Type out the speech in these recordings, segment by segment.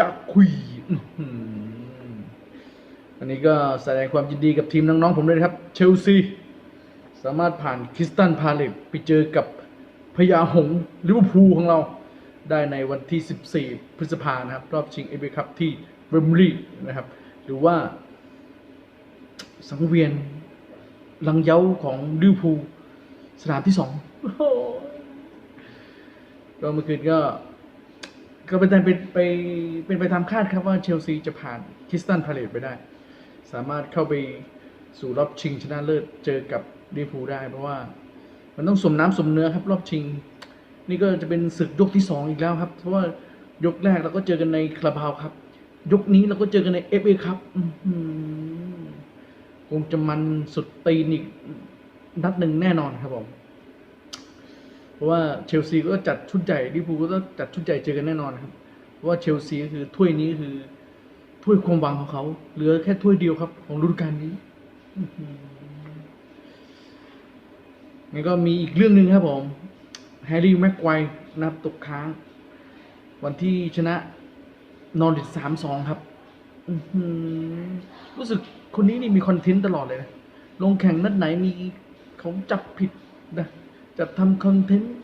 ดักคุยอื้อหืออันนี้ก็แสดงความยินดีกับทีมน้อง ๆ ผมด้วยนะครับเชลซีสามารถผ่านคริสตันพาเลตไปเจอกับพญาหงส์ลิเวอร์พูลของเราได้ในวันที่ 14 พฤษภานะครับ รอบชิงเอเบคัพที่เบรมลีนะครับ หรือว่า สังเวียนลังเย้าของลิเวอร์พูลสนามที่สองโอ้โหก็เมื่อคืนก็ ก็เป็นไปไปเป็นไปตามคาดครับว่าเชลซีจะผ่านคิสตันพาเลตไปได้ สามารถเข้าไปสู่รอบชิงชนะเลิศเจอกับลิเวอร์พูลได้ เพราะว่ามันต้องสมน้ำสมเนื้อครับรอบชิง นี่ก็จะเป็นศึกยกที่สองอีกแล้วครับ เพราะว่ายกแรกเราก็เจอกันในคาราบาวครับ ยกนี้เราก็เจอกันในเอฟเอครับคงจะมันสุดตีนอีกนัดหนึ่งแน่นอนครับผม ราะว่าเชลซีก็จัดชุดใหญ่ลิเวอร์พูลก็ต้องจัดชุดใหญ่เจอกันแน่นอนครับเพราะว่าเชลซีก็คือถ้วยนี้คือถ้วยความหวังของเขา เหลือแค่ถ้วยเดียวครับ ของฤดูกาลนี้อื้อหือแล้วก็มีอีกเรื่องหนึ่งครับผมแฮร์รี่แม็กไกวร์นะครับตกค้าง วันที่ชนะนอริทสามสองครับรู้สึกคนนี้นี่มีคอนเทนต์ตลอดเลยนะลงแข่งนัดไหนมีเขาจับผิดนะ จับทำคอนเทนต์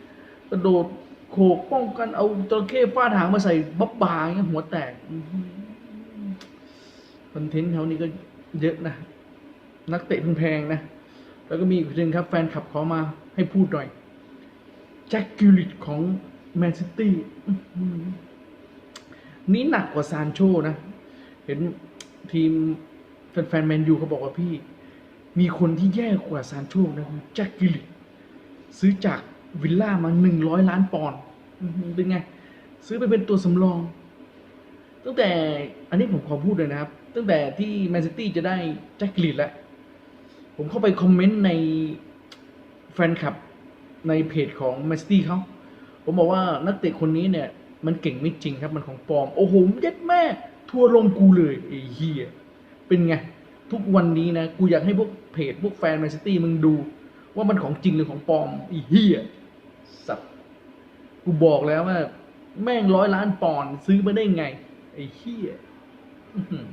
กระโดดโขกป้องกันเอาจระเข้ฟาดหางมาใส่บ๊อบบาเงี้ยหัวแตกคอนเทนต์เขานี่ก็เยอะนะ นักเตะแพงๆนะ แล้วก็มีอีกคนหนึ่งครับ แฟนคลับขอมาให้พูดหน่อย แจ็คกิลลิตของแมนซิตี้นี่หนักกว่าซานโชนะ เห็นทีมแฟนๆแมนยูเขาบอกว่าพี่ มีคนที่แย่กว่าซานโชนะคือแจ็คกิลลิต ซื้อจากวิลล่ามาหนึ่งร้อยล้านปอนด์อื้อหือเป็นไง ซื้อไปเป็นตัวสำรอง ตั้งแต่อันนี้ผมขอพูดเลยนะครับ ตั้งแต่ที่แมนซิตี้จะได้แจ็คกิลลิตแล้วผมเข้าไปคอมเมนต์ในแฟนคลับในเพจของแมนซิตี้เขาผมบอกว่านักเตะคนนี้เนี่ย มันเก่งไม่จริงครับมันของปลอม โอ้โหเย็ดแม่ทัวร์ลงกูเลยไอ้เฮียเป็นไง ทุกวันนี้นะ กูอยากให้พวกเพจพวกแฟนแมนซิตี้มึงดู ว่ามันของจริงหรือของปลอมไอ้เฮียสัตว์กูบอกแล้วว่า แม่งร้อยล้านปอนด์ซื้อมาได้ไง ไอ้เฮียอื้อหือ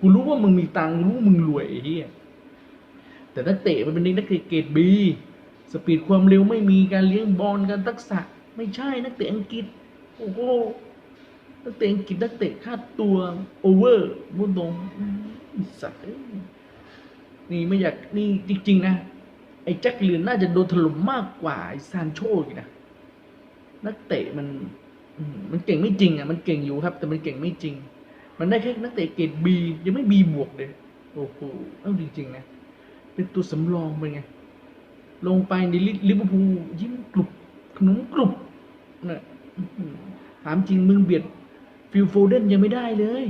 กูรู้ว่ามึงมีตังค์กูรู้ว่ามึงรวยไอ้เฮียแต่นักเตะมันเป็นนักเตะเกรดบีสปีดความเร็วไม่มีการเลี้ยงบอลการทักษะ ไม่ใช่นักเตะอังกฤษ โอ้โหนักเตะอังกฤษนักเตะค่าตัวโอเวอร์มุดงอืมสัตว์นี่ไม่อยากนี่จริง ๆ นะ อ้แจ็คเลียนน่าจะโดนถล่มมากกว่าไอ้ซานโชอีกนะนักเตะมันอืมมันเก่งไม่จริงอะมันเก่งอยู่ครับ แต่มันเก่งไม่จริง มันได้แค่นักเตะเกรดบียังไม่บีบวกเลยโอ้โหเอ้าจริงๆนะเป็นตัวสำรองเป็นไงลงไปในลิลิเวอร์พูลยิ้มกรุบขนมกรุบนะอื้อหือถามจริงมึงเบียดฟิลโฟเดนยังไม่ได้เลย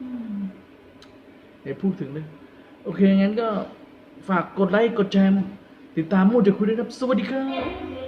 อืมเดี๋ยวพูดถึงเลย โอเค งั้นก็ ฝากกดไลค์กดแชร์ติดตามมูจะคุยด้วยครับ สวัสดีครับ